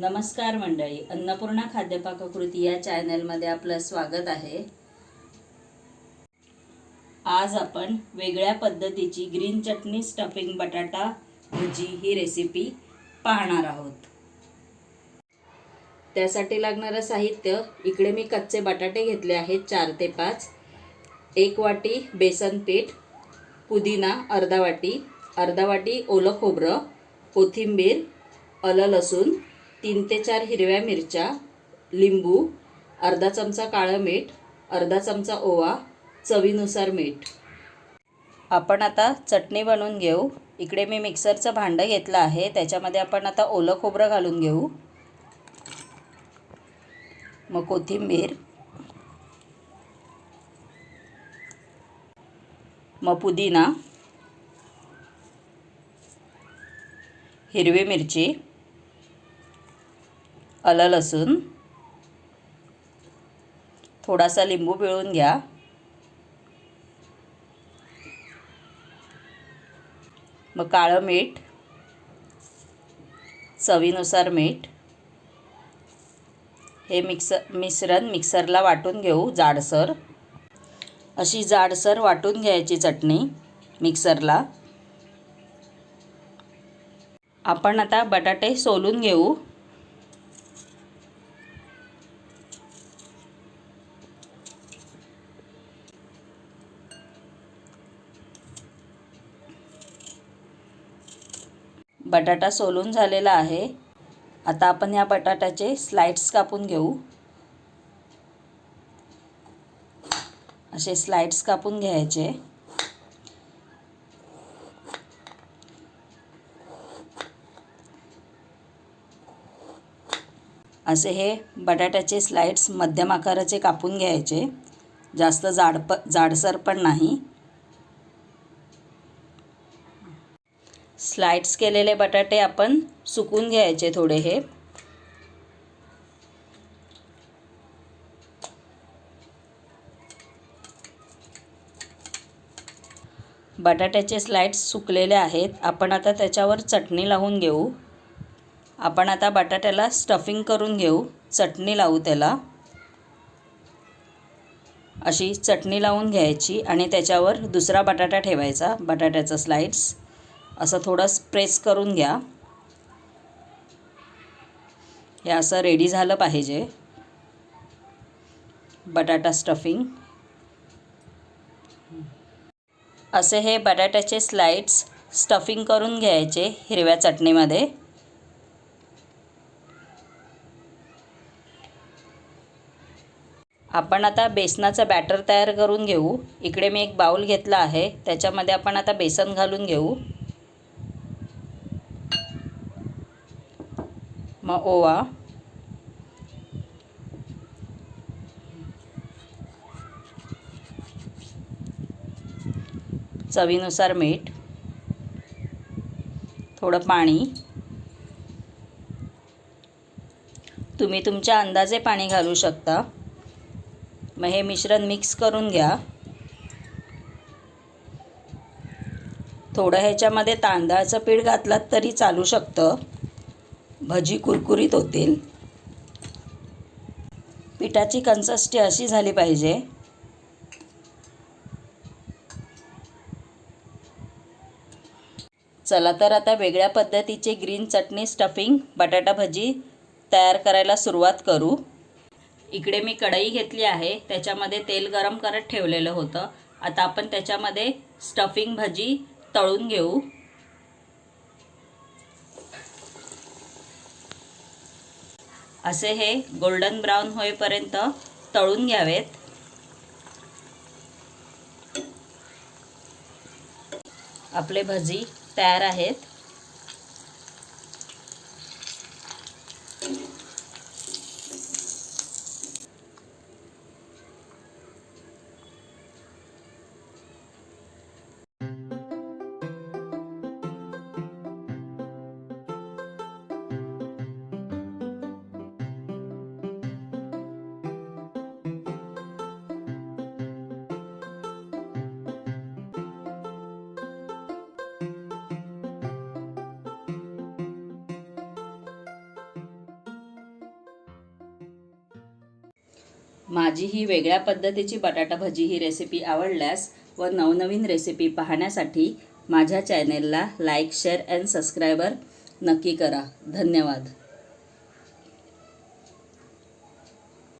नमस्कार मंडळी अन्नपूर्णा खाद्यपाककृती या चॅनलमध्ये आपलं स्वागत आहे. आज आपण वेगळ्या पद्धतीची ग्रीन चटणी स्टफिंग बटाटा भजी ही रेसिपी पाहणार आहोत. त्यासाठी लागणारं साहित्य इकडे मी कच्चे बटाटे घेतले आहेत चार ते पाच. एक वाटी बेसन पीठ पुदिना अर्धा वाटी अर्धा वाटी ओलं खोबरं कोथिंबीर आलं लसूण तीन ते चार हिरव्या मिरच्या लिंबू अर्धा चमचा काळं मीठ अर्धा चमचा ओवा चवीनुसार मीठ. आपण आता चटणी बनवून घेऊ. इकडे मी मिक्सरचं भांडं घेतलं आहे. त्याच्यामध्ये आपण आता ओलं खोबरं घालून घेऊ. मग कोथिंबीर. मग पुदिना. हिरवी मिरची. आलं लसूण थोडासा लिंबू पिळून घ्या. मग काळं मीठ चवीनुसार मीठ हे मिक्सर मिश्रण मिक्सरला वाटून घेऊ जाडसर. अशी जाडसर वाटून घ्यायची चटणी मिक्सरला. आपण आता बटाटे सोलून घेऊ. बटाटा सोलून झालेला आहे. आता आपण या बटाट्याचे स्लाइड्स कापून घेऊ. असे स्लाइड्स कापून घ्यायचे. असे हे बटाट्याचे स्लाइड्स मध्यम आकाराचे कापून घ्यायचे. जास्त जाड प जाडसर पण नाही. स्लाइड्स केलेले बटाटे आपण सुकून घ्यायचे थोडे हे. बटाट्याचे स्लाइड्स सुकलेले आहेत. आपण आता त्याच्यावर चटणी लावून घेऊ. आपण आता बटाट्याला स्टफिंग करून घेऊ. चटणी लावू त्याला. अशी चटणी लावून घ्यायची आणि त्याच्यावर दुसरा बटाटा ठेवायचा बटाट्याचा स्लाइड्स. असं थोडं प्रेस करून घ्या. हे असं रेडी झालं पाहिजे. बटाटा स्टफिंग असे हे बटाट्याचे स्लाइड्स स्टफिंग करून घ्यायचे हिरव्या चटणीमध्ये. आपण आता बेसनाचं बॅटर तयार करून घेऊ. इकडे मी एक बाऊल घेतला आहे. त्याच्यामध्ये आपण आता बेसन घालून घेऊ. मग ओवा चवीनुसार मीठ. थोडं पाणी. तुम्ही तुमच्या अंदाजे पाणी घालू शकता. मग हे मिश्रण मिक्स करून घ्या. थोडं ह्याच्यामध्ये तांदळाचं पीठ घातलात तरी चालू शकतं. भजी कुरकुरीत होतील. पिठाची कन्सस्टी अशी झाली पाहिजे. चला तर आता वेगळ्या पद्धतीचे ग्रीन चटणी स्टफिंग बटाटा भजी तयार करायला सुरुवात करू. इकडे मी कढई घेतली आहे. त्याच्यामध्ये तेल गरम करत ठेवलेलं होतं. आता आपण त्याच्यामध्ये स्टफिंग भजी तळून घेऊ. असे हे गोल्डन ब्राऊन होईपर्यंत तळून घ्यावेत. आपले भजी तयार आहेत. माझी ही वेगळ्या पद्धतीची बटाटा भजी ही रेसिपी आवडल्यास व नवनवीन रेसिपी पाहण्यासाठी माझ्या चॅनेलला लाईक शेअर अँड सबस्क्रायबर नक्की करा. धन्यवाद.